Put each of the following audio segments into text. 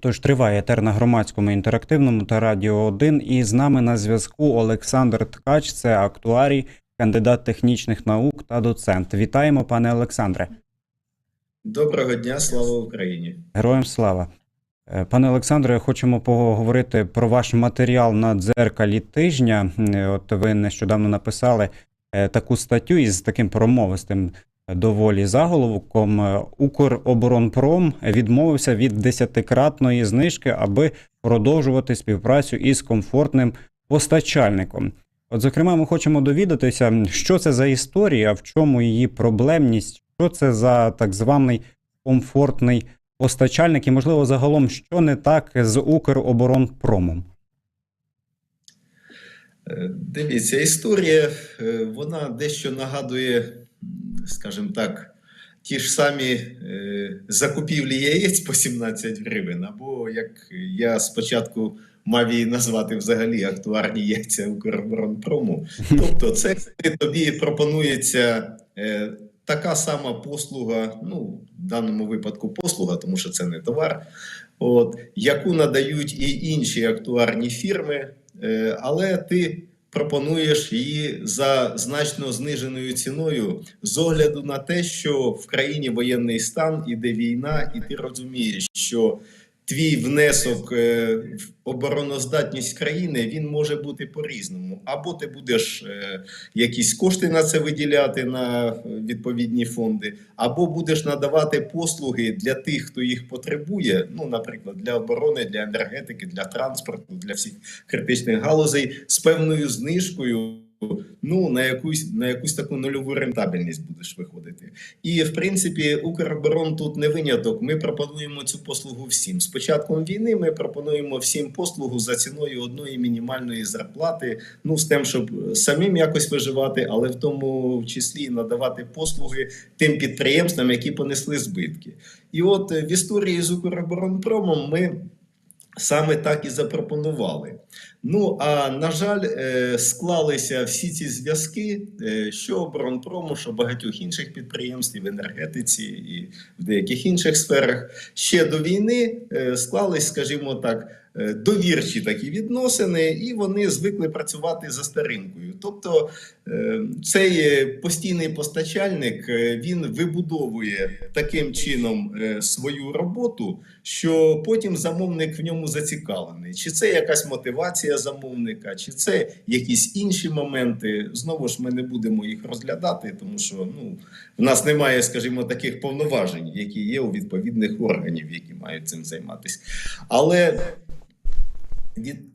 Тож триває етер на громадському інтерактивному та радіо 1. І з нами на зв'язку Олександр Ткач, це актуарій, кандидат технічних наук та доцент. Вітаємо, пане Олександре. Доброго дня, слава Україні. Героям слава. Е, Пане Олександре, хочемо поговорити про ваш матеріал на дзеркалі тижня. Е, От ви нещодавно написали е, таку статтю із таким промовистим доволі заголовком. Е, Укроборонпром відмовився від десятикратної знижки, аби продовжувати співпрацю із комфортним постачальником. От, зокрема, ми хочемо довідатися, що це за історія, в чому її проблемність, що це за так званий комфортний постачальник, і, можливо, загалом, що не так з Укроборонпромом. Е, Дивіться, історія е, вона дещо нагадує, скажімо так, ті ж самі е, закупівлі яєць по 17 гривень. Або як я спочатку мав її назвати взагалі актуарні яйця Укроборонпрому. Тобто, це тобі пропонується. е, Така сама послуга, ну в даному випадку послуга, тому що це не товар, от яку надають і інші актуарні фірми, е, але ти пропонуєш її за значно зниженою ціною з огляду на те, що в країні воєнний стан іде війна, і ти розумієш, що твій внесок е, в обороноздатність країни він може бути по-різному. Або ти будеш е, якісь кошти на це виділяти на е, відповідні фонди, або будеш надавати послуги для тих, хто їх потребує. Ну, наприклад, для оборони, для енергетики, для транспорту, для всіх критичних галузей з певною знижкою. Ну, на якусь на якусь таку нульову рентабельність будеш виходити. І в принципі, Укроборон тут не виняток. Ми пропонуємо цю послугу всім. З початком війни ми пропонуємо всім послугу за ціною одної мінімальної зарплати. Ну з тим, щоб самим якось виживати, але в тому числі і надавати послуги тим підприємствам, які понесли збитки. І от е, в історії з Укроборонпромом ми саме так і запропонували. Ну а на жаль, е, склалися всі ці зв'язки, е, що оборонпрому, що багатьох інших підприємств і в енергетиці і в деяких інших сферах. Ще до війни е, склались, скажімо так, довірчі такі відносини, і вони звикли працювати за старинкою. Тобто цей е, постійний постачальник е, він вибудовує таким чином е, свою роботу, що потім замовник в ньому зацікавлений. Чи це якась мотивація замовника, чи це якісь інші моменти. Знову ж ми не будемо їх розглядати, тому що ну в нас немає, скажімо, таких повноважень, які є у відповідних органів, які мають цим займатися. Але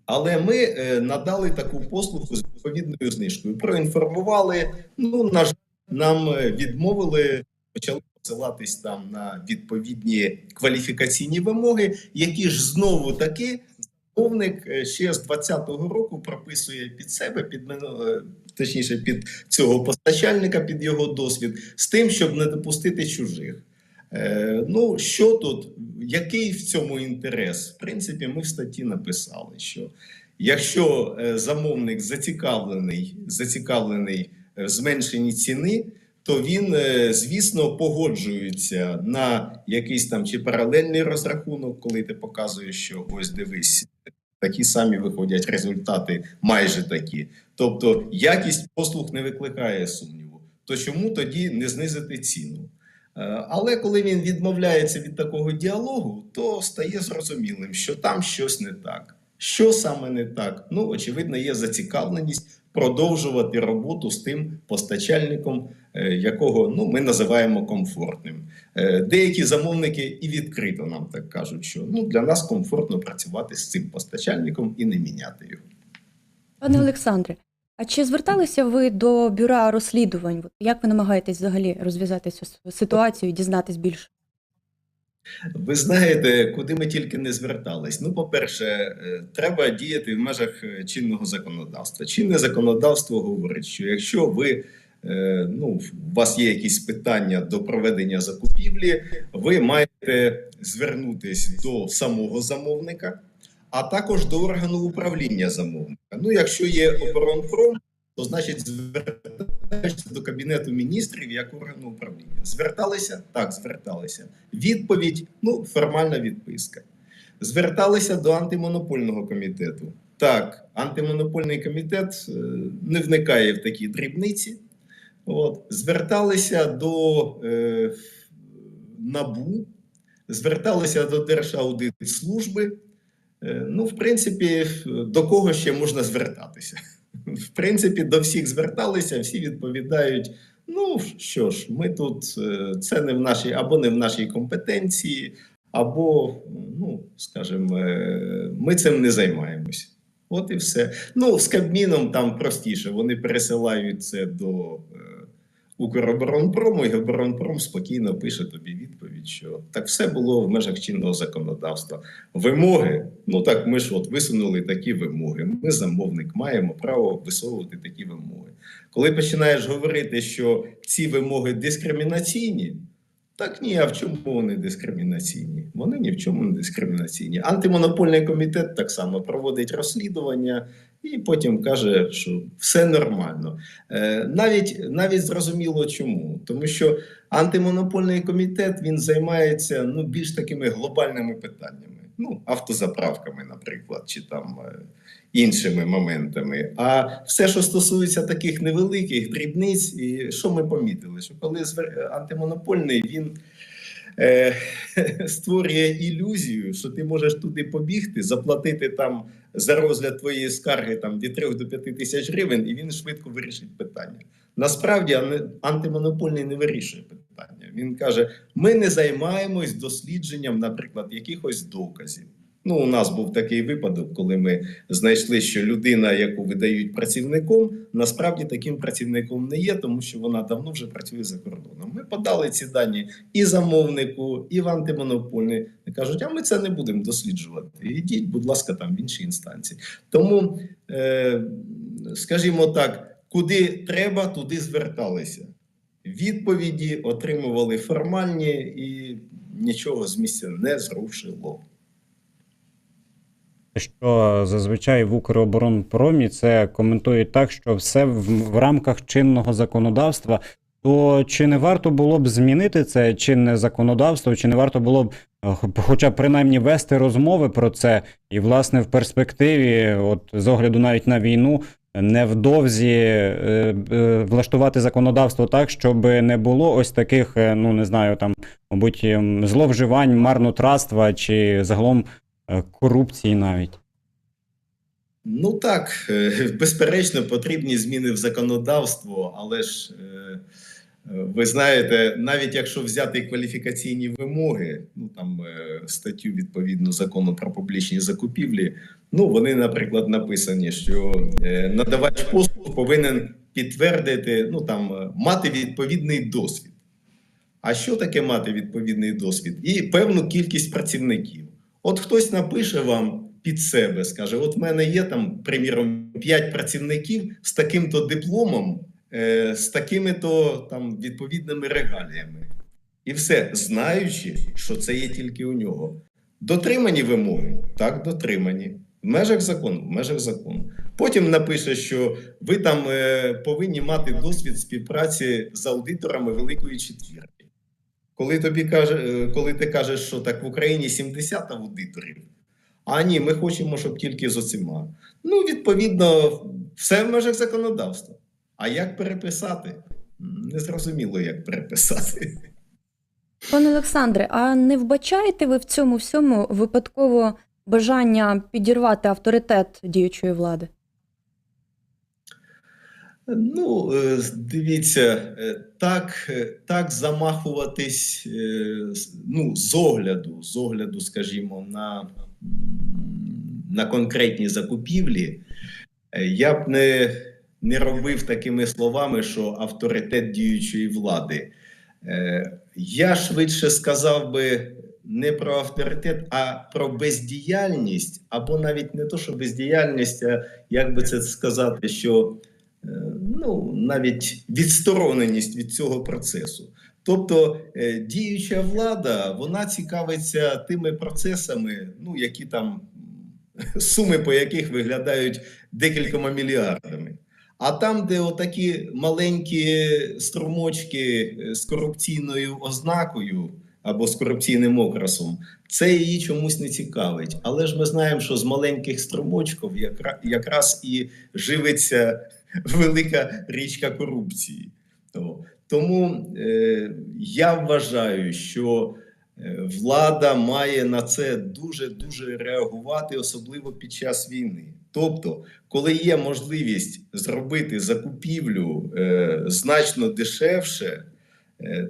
але ми е, надали таку послугу відповідною знижкою. Проінформували. Ну на жаль, нам е, відмовили, почали посилатись там на відповідні кваліфікаційні вимоги, які ж знову таки замовник е, ще з 2020 року прописує під себе, під е, точніше, під цього постачальника, під його досвід, з тим, щоб не допустити чужих. Ну, що тут, який в цьому інтерес? В принципі, ми в статті написали, що якщо е, замовник зацікавлений, зацікавлений в зменшенні ціни, то він, е, звісно, погоджується на якийсь там чи паралельний розрахунок, коли ти показуєш, що ось дивись, такі самі виходять результати, майже такі. Тобто якість послуг не викликає сумніву. То чому тоді не знизити ціну? Е, Але коли він відмовляється від такого діалогу, то стає зрозумілим, що там щось не так. Що саме не так? Ну, очевидно, є зацікавленість продовжувати роботу з тим постачальником, е, якого ну, ми називаємо комфортним. Е, Деякі замовники і відкрито нам так кажуть, що ну, для нас комфортно працювати з цим постачальником і не міняти його. Пане Олександре, а чи зверталися ви до бюра розслідувань? Як ви намагаєтесь взагалі розв'язати цю ситуацію і дізнатись більше? Ви знаєте, куди ми тільки не звертались. Ну, по-перше, е, треба діяти в межах е, чинного законодавства. Чинне законодавство говорить, що якщо ви е, ну, у вас є якісь питання до проведення закупівлі, ви маєте звернутись до самого замовника, а також до органу управління замовника. Ну, якщо є оборонпром, то значить звертаєшся до кабінету міністрів як органу управління. Зверталися? Так, зверталися. Відповідь ну формальна відписка. зверталися до антимонопольного комітету. Так, антимонопольний комітет е, не вникає в такі дрібниці. От, зверталися до е, НАБУ, зверталися до Держаудитслужби. Е, Ну, в принципі, до кого ще можна звертатися? В принципі, до всіх зверталися, всі відповідають: ну що ж, ми тут е, це не в нашій або не в нашій компетенції, або, ну, скажімо, е, ми цим не займаємось. От і все. Ну, з Кабміном там простіше. Вони пересилають це до е, Укроборонпрому, і оборонпром спокійно пише тобі відповідь, що так все було в межах чинного законодавства. Вимоги, ну так ми ж от висунули такі вимоги. Ми, замовник, маємо право висовувати такі вимоги. Коли починаєш говорити, що ці вимоги дискримінаційні, так ні, а в чому вони дискримінаційні? Вони ні в чому не дискримінаційні. Антимонопольний комітет так само проводить розслідування і потім каже, що все нормально. Е, навіть, навіть зрозуміло чому. Тому що антимонопольний комітет він займається ну, більш такими глобальними питаннями. Ну, автозаправками, наприклад, чи там е, іншими моментами. А все, що стосується таких невеликих дрібниць, і що ми помітили? Що коли антимонопольний він е, створює ілюзію, що ти можеш туди побігти, заплатити там за розгляд твоєї скарги там, від 3 до 5 тисяч гривень, і він швидко вирішить питання. Насправді антимонопольний не вирішує питання. Він каже: ми не займаємось дослідженням, наприклад, якихось доказів. Ну, у нас був такий випадок, коли ми знайшли, що людина, яку видають працівником, насправді таким працівником не є, тому що вона давно вже працює за кордоном. Ми подали ці дані і замовнику, і в антимонопольний. Кажуть, а ми це не будемо досліджувати. Ідіть, будь ласка, там в інші інстанції. Тому, е, скажімо так, куди треба, туди зверталися. Відповіді отримували формальні і нічого з місця не зрушило. Що зазвичай в Укроборонпромі це коментують так, що все в, в рамках чинного законодавства. То чи не варто було б змінити це чинне законодавство, чи не варто було б, хоча б принаймні вести розмови про це, і власне в перспективі, от з огляду навіть на війну, невдовзі е, е, влаштувати законодавство так, щоб не було ось таких, е, ну не знаю, там, мабуть, ем, зловживань, марнотратства чи загалом корупції навіть. Ну так, е, безперечно, потрібні зміни в законодавство, але ж е, е, ви знаєте, навіть якщо взяти кваліфікаційні вимоги, ну там е, статтю відповідно закону про публічні закупівлі, ну вони, наприклад, написані, що е, надавач послуг повинен підтвердити, ну там е, мати відповідний досвід. А що таке мати відповідний досвід? І певну кількість працівників. От хтось напише вам під себе, скаже: от в мене є там, приміром, 5 працівників з таким-то дипломом, е, з такими-то там відповідними регаліями. І все, знаючи, що це є тільки у нього. Дотримані вимоги? Так, дотримані. В межах закону, в межах закону. Потім напише, що ви там е, повинні мати досвід співпраці з аудиторами Великої Четвірки. Коли тобі каже, е, коли ти кажеш, що так в Україні 70 аудиторів, а ні, ми хочемо, щоб тільки з оцима. Ну, відповідно, все в межах законодавства. А як переписати? Незрозуміло, як переписати. Пане Олександре, а не вбачаєте ви в цьому всьому випадково бажання підірвати авторитет діючої влади? Ну, е, дивіться, е, так, е, так замахуватись ну, з огляду, з огляду, скажімо, на, на конкретні закупівлі, я б не, не робив такими словами, що авторитет діючої влади. Я швидше сказав би не про авторитет, а про бездіяльність, або навіть не то, що бездіяльність, а як би це сказати, що ну, навіть відстороненість від цього процесу. Тобто е, діюча влада вона цікавиться тими процесами, ну, які там суми по яких виглядають декількома мільярдами. А там, де отакі маленькі струмочки е, з корупційною ознакою, або з корупційним окрасом, це її чомусь не цікавить. Але ж ми знаємо, що з маленьких струмочків якраз і живиться велика річка корупції. Тому е, я вважаю, що е, влада має на це дуже дуже реагувати, особливо під час війни. Тобто, коли є можливість зробити закупівлю е, значно дешевше,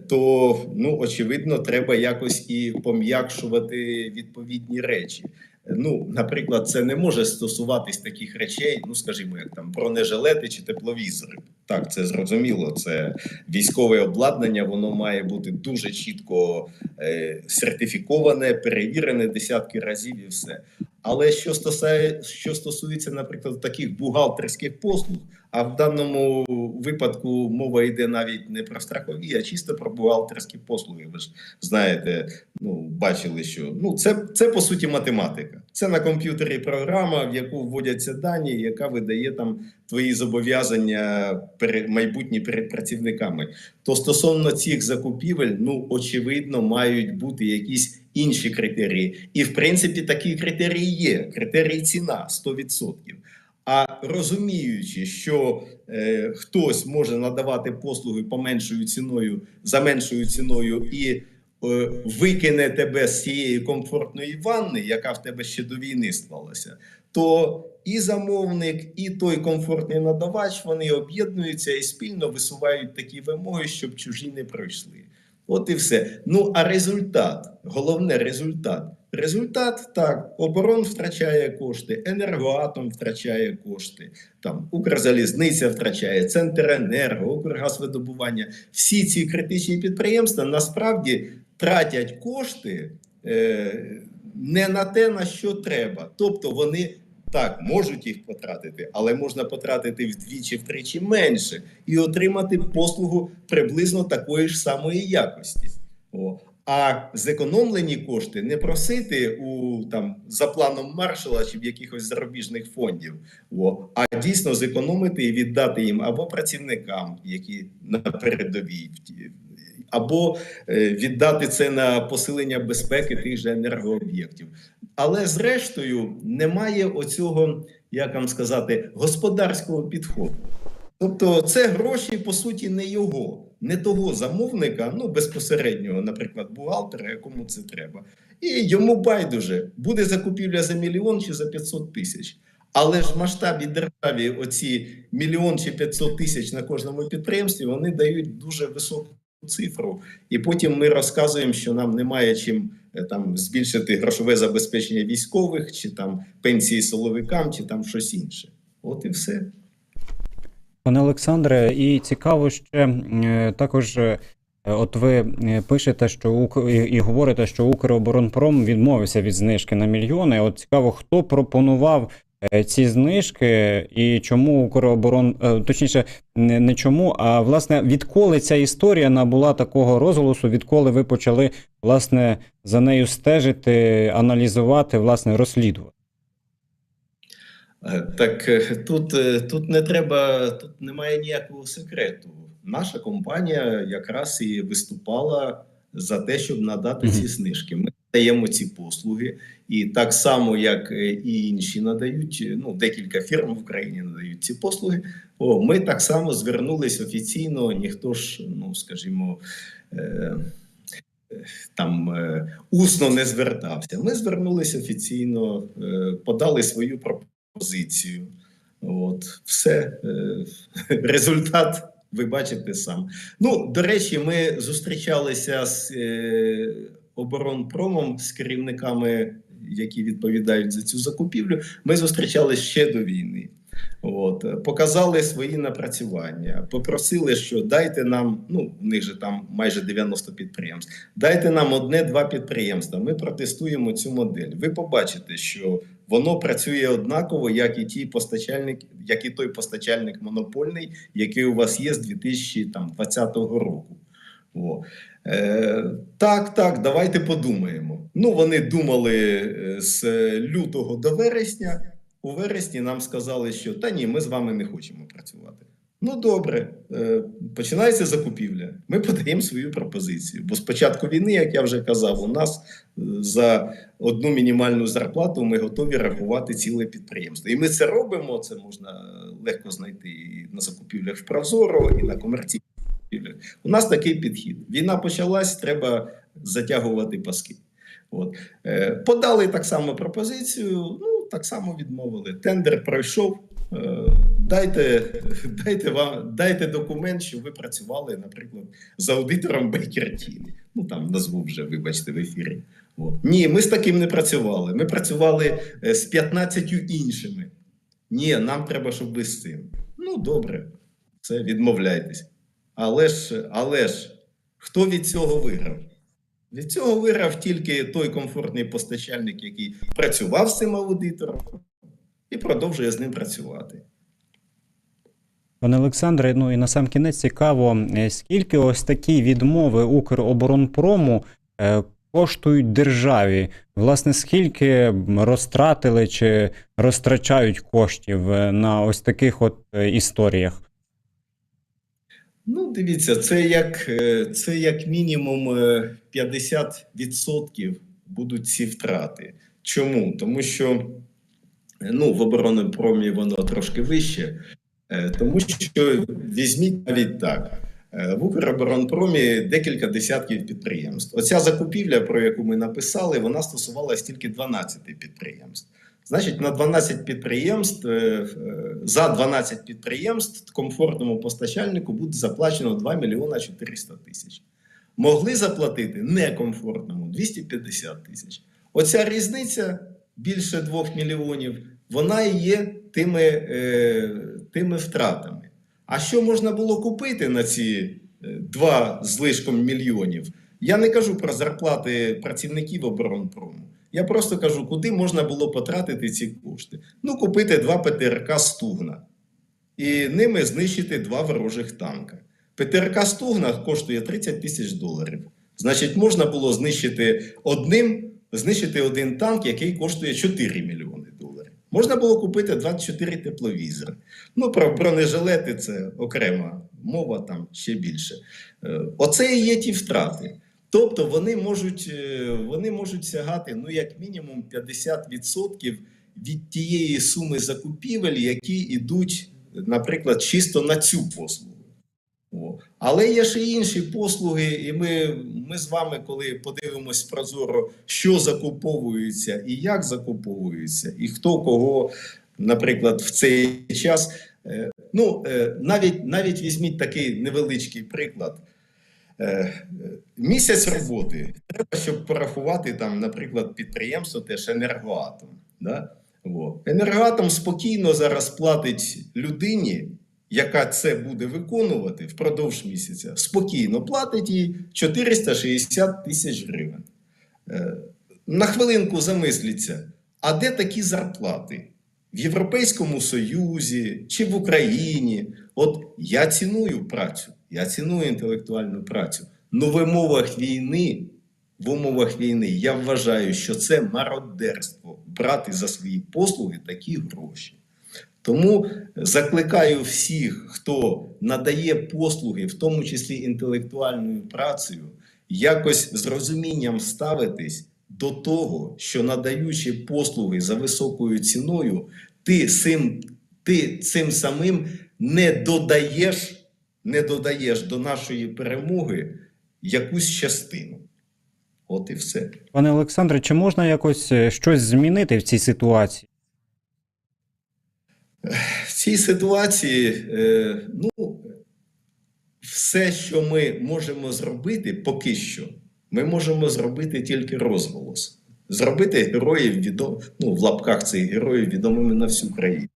то ну очевидно, треба якось і пом'якшувати відповідні речі. Ну, наприклад, це не може стосуватись таких речей, ну скажімо, як там бронежилети чи тепловізори. Так, це зрозуміло. Це військове обладнання, воно має бути дуже чітко е, сертифіковане, перевірене десятки разів і все. Але що стосує, що стосується, наприклад, таких бухгалтерських послуг, а в даному випадку мова йде навіть не про страхові, а чисто про бухгалтерські послуги. Ви ж знаєте, ну бачили, що ну це, це по суті математика. Це на комп'ютері програма, в яку вводяться дані, яка видає там твої зобов'язання майбутні перед працівниками. То стосовно цих закупівель, ну очевидно, мають бути якісь інші критерії. І в принципі такі критерії є. Критерії ціна 100%. Розуміючи, що е, хтось може надавати послуги по меншою ціною за меншою ціною і е, викине тебе з цієї комфортної ванни, яка в тебе ще до війни склалася, то і замовник, і той комфортний надавач вони об'єднуються і спільно висувають такі вимоги, щоб чужі не пройшли. От і все. Ну а результат, головне результат. Результат так, оборон втрачає кошти, енергоатом втрачає кошти, там Укрзалізниця втрачає, Центренерго, Укргазвидобування. Всі ці критичні підприємства насправді тратять кошти е, не на те, на що треба. Тобто вони так можуть їх потратити, але можна потратити вдвічі-втричі менше і отримати послугу приблизно такої ж самої якості. О. А зекономлені кошти не просити у там за планом маршала чи в якихось зарубіжних фондів, о, а дійсно зекономити і віддати їм або працівникам, які на передовій, або е, віддати це на посилення безпеки тих же енергооб'єктів. Але зрештою немає оцього, як вам сказати, господарського підходу. Тобто, це гроші по суті не його, не того замовника, ну безпосереднього, наприклад, бухгалтера, якому це треба. І йому байдуже буде закупівля за мільйон чи за 500 тисяч. Але ж в масштабі державі оці мільйон чи 500 тисяч на кожному підприємстві вони дають дуже високу цифру. І потім ми розказуємо, що нам немає чим е, там збільшити грошове забезпечення військових, чи там пенсії силовикам, чи там щось інше. От і все. Пане Олександре, і цікаво ще е, також. е, От ви е, пишете, що і, говорите, що Укроборонпром відмовився від знижки на мільйони. От цікаво, хто пропонував ці знижки і чому Укроборон, точніше, не чому, а власне, відколи ця історія набула такого розголосу, відколи ви почали власне за нею стежити, аналізувати, власне, розслідувати. Е, Так е, тут, е, тут не треба, тут немає ніякого секрету. Наша компанія якраз і виступала за те, щоб надати ці знижки. Ми даємо ці послуги, і так само, як і інші надають, ну декілька фірм в Україні надають ці послуги. О, ми так само звернулись офіційно. Ніхто ж, ну скажімо. Е, там е, усно не звертався. Ми звернулися офіційно, е, подали свою пропозицію. От, все. Е, результат ви бачите сам. Ну, до речі, ми зустрічалися з е, оборонпромом, з керівниками, які відповідають за цю закупівлю. Ми зустрічалися ще до війни. От, показали свої напрацювання, попросили, що дайте нам, ну, у них же там майже 90 підприємств, дайте нам одне-два підприємства. Ми протестуємо цю модель. Ви побачите, що воно працює однаково, як і ті постачальник, як і той постачальник монопольний, який у вас є з 2020 року. О. Е, так, так, давайте подумаємо. Ну, вони думали е, з лютого до вересня. У вересні нам сказали, що та ні, ми з вами не хочемо працювати. Ну, добре, е, починається закупівля. Ми подаємо свою пропозицію. Бо з початку війни, як я вже казав, у нас е, за одну мінімальну зарплату ми готові рахувати ціле підприємство. І ми це робимо. Це можна легко знайти і на закупівлях в Прозоро, і на комерційних закупівлях. У нас такий підхід. Війна почалась, треба затягувати паски. От. Е, подали так само пропозицію, ну так само відмовили. Тендер пройшов. Е, Дайте, дайте, вам, дайте документ, що ви працювали, наприклад, з аудитором Tilly. Ну там назву вже, вибачте, в ефірі. От. Ні, ми з таким не працювали. Ми працювали е, з 15 іншими. Ні, нам треба, щоб ви з цим. Ну, добре, це відмовляйтесь. Але ж, але ж, хто від цього виграв? Від цього виграв тільки той комфортний постачальник, який працював з цим аудитором і продовжує з ним працювати. Пане Олександре, ну і на сам кінець цікаво, е, скільки ось такі відмови Укроборонпрому е, коштують державі? Власне, скільки розтратили чи розтрачають коштів е, на ось таких от історіях? Ну, дивіться, це як, це як мінімум е, 50% будуть ці втрати. Чому? Тому що ну, в оборонпромі воно трошки вище. Е, Тому що візьміть навіть так. е, В Укроборонпромі декілька десятків підприємств. Оця закупівля, про яку ми написали, вона стосувалась тільки 12 підприємств. Значить, на 12 підприємств, е, за 12 підприємств комфортному постачальнику буде заплачено 2 мільйона 400 тисяч. Могли заплатити некомфортному 250 тисяч. Оця різниця більше 2 мільйонів, вона і є тими, е, тими втратами. А що можна було купити на ці е, 2 з лишком мільйонів? Я не кажу про зарплати працівників оборонпрому. Я просто кажу, куди можна було потратити ці кошти. Ну, купити два ПТРК Стугна і ними знищити два ворожих танка. ПТРК Стугна коштує 30 тисяч доларів. Значить, можна було знищити одним, знищити один танк, який коштує 4 мільйони доларів. Можна було купити 24 тепловізори. Ну, про бронежилети це окрема мова, там ще більше. Е, Оце і є ті втрати. Тобто вони можуть, е, вони можуть сягати ну, як мінімум 50% від тієї суми закупівель, які йдуть, наприклад, чисто на цю послугу. О. Але є ще інші послуги, і ми, ми з вами, коли подивимось прозоро, що закуповується і як закуповується, і хто кого, наприклад, в цей час. е, Ну, е, навіть, навіть візьміть такий невеличкий приклад. Е, Місяць роботи. Треба, щоб порахувати там, наприклад, підприємство теж енергоатом. Да? Енергоатом спокійно зараз платить людині, яка це буде виконувати впродовж місяця. Спокійно платить їй 460 тисяч гривень. Е, На хвилинку замисліться, а де такі зарплати? В Європейському Союзі чи в Україні? От я ціную працю, я ціную інтелектуальну працю. Но в умовах війни, в умовах війни я вважаю, що це мародерство брати за свої послуги такі гроші. Тому закликаю всіх, хто надає послуги, в тому числі інтелектуальною працею, якось з розумінням ставитись до того, що надаючи послуги за високою ціною, ти цим, ти цим самим не додаєш, не додаєш до нашої перемоги якусь частину. От і все. Пане Олександре, чи можна якось е, щось змінити в цій ситуації? В цій ситуації, е, ну, все, що ми можемо зробити, поки що, ми можемо зробити тільки розголос. Зробити героїв відом... ну, в лапках цих героїв відомими на всю країну.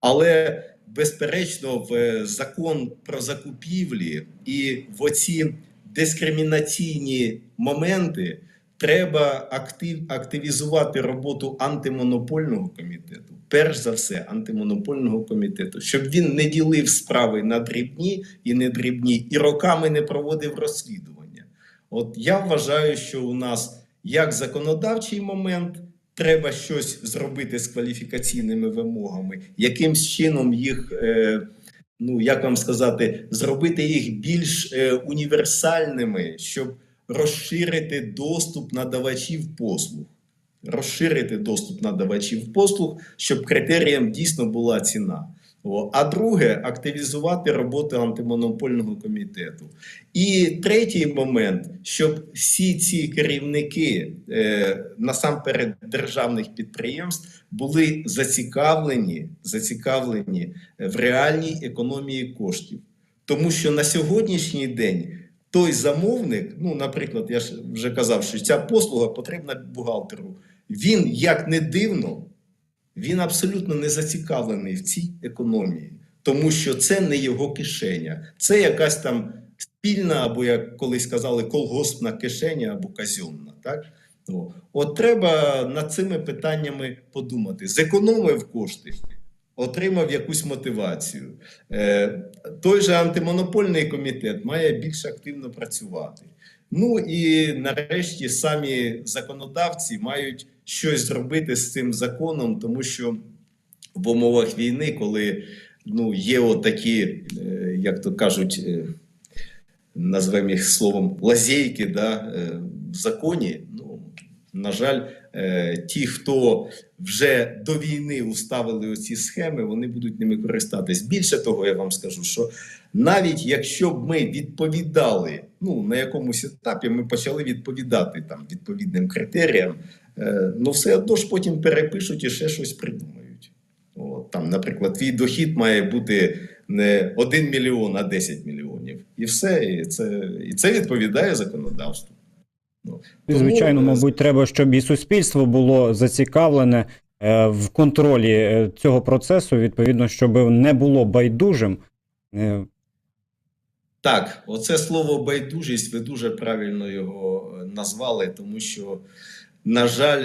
Але, безперечно, в е, закон про закупівлі і в оці дискримінаційні моменти треба актив, активізувати роботу антимонопольного комітету, перш за все, антимонопольного комітету, щоб він не ділив справи на дрібні і не дрібні, і роками не проводив розслідування. От я вважаю, що у нас як законодавчий момент. Треба щось зробити з кваліфікаційними вимогами, якимсь чином їх е, ну як вам сказати, зробити їх більш е, універсальними, щоб розширити доступ надавачів послуг. Розширити доступ надавачів послуг, щоб критерієм дійсно була ціна. А друге, активізувати роботу антимонопольного комітету. І третій момент, щоб всі ці керівники е, насамперед державних підприємств були зацікавлені, зацікавлені в реальній економії коштів. Тому що на сьогоднішній день той замовник, ну, наприклад, я ж вже казав, що ця послуга потрібна бухгалтеру. Він, як не дивно, він абсолютно не зацікавлений в цій економії, тому що це не його кишеня, це якась там спільна, або як колись казали, колгоспна кишеня або казенна. Так? От треба над цими питаннями подумати. Зекономив кошти, отримав якусь мотивацію. Е, той же антимонопольний комітет має більш активно працювати. Ну і нарешті самі законодавці мають щось зробити з цим законом, тому що в умовах війни, коли ну, є отакі, е, як то кажуть, е, назвемо їх словом лазейки да, в законі. Ну, на жаль, ті, хто вже до війни уставили оці схеми, вони будуть ними користатись. Bільше того, я вам скажу, що навіть якщо б ми відповідали, ну на якомусь етапі ми почали відповідати там відповідним критеріям, е, ну все одно ж потім перепишуть і ще щось придумають. От, там, наприклад, твій дохід має бути не 1 мільйон, а 10 мільйонів. І все. І це, і це відповідає законодавству. Ну, І, звичайно, е, мабуть, треба, щоб і суспільство було зацікавлене е, в контролі е, цього процесу, відповідно, щоб не було байдужим. Так, оце слово байдужість, ви дуже правильно його назвали, тому що, на жаль,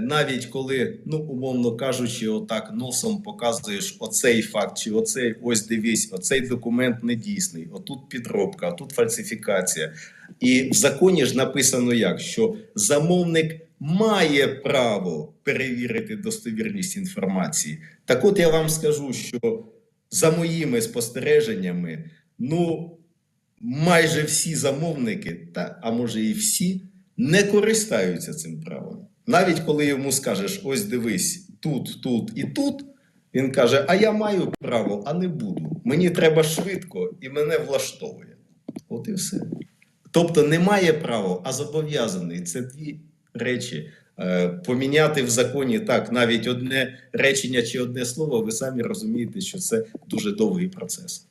навіть коли, ну, умовно кажучи, отак носом показуєш оцей факт, чи оцей, ось дивись, оцей документ недійсний, отут підробка, отут фальсифікація. І в законі ж написано як, що замовник має право перевірити достовірність інформації. Так от я вам скажу, що за моїми спостереженнями, ну майже всі замовники, та, а може і всі, не користаються цим правом. Навіть коли йому скажеш: ось дивись, тут, тут і тут, він каже: А я маю право, а не буду. Мені треба швидко і мене влаштовує. От і все. Тобто немає права, а зобов'язаний. Це дві речі. Е, Поміняти в законі так, навіть одне речення чи одне слово, ви самі розумієте, що це дуже довгий процес.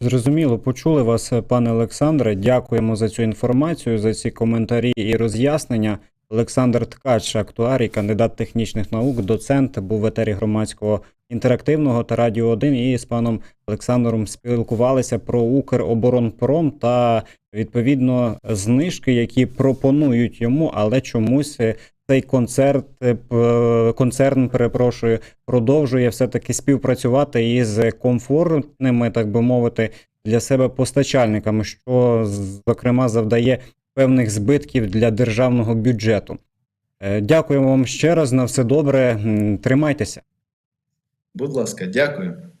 Зрозуміло, почули вас, е, пане Олександре. Дякуємо за цю інформацію, за ці коментарі і роз'яснення. Олександр Ткач, актуарій, кандидат технічних наук, доцент, був в етері громадського інтерактивного та радіо 1 і з паном Олександром спілкувалися про Укроборонпром та відповідно знижки, які пропонують йому, але чомусь е, цей концерт, е, концерн, перепрошую, продовжує все-таки співпрацювати із комфортними, так би мовити, для себе постачальниками, що зокрема завдає певних збитків для державного бюджету. Дякую Дякуємо вам ще раз на все добре. Тримайтеся. Будь ласка, дякую.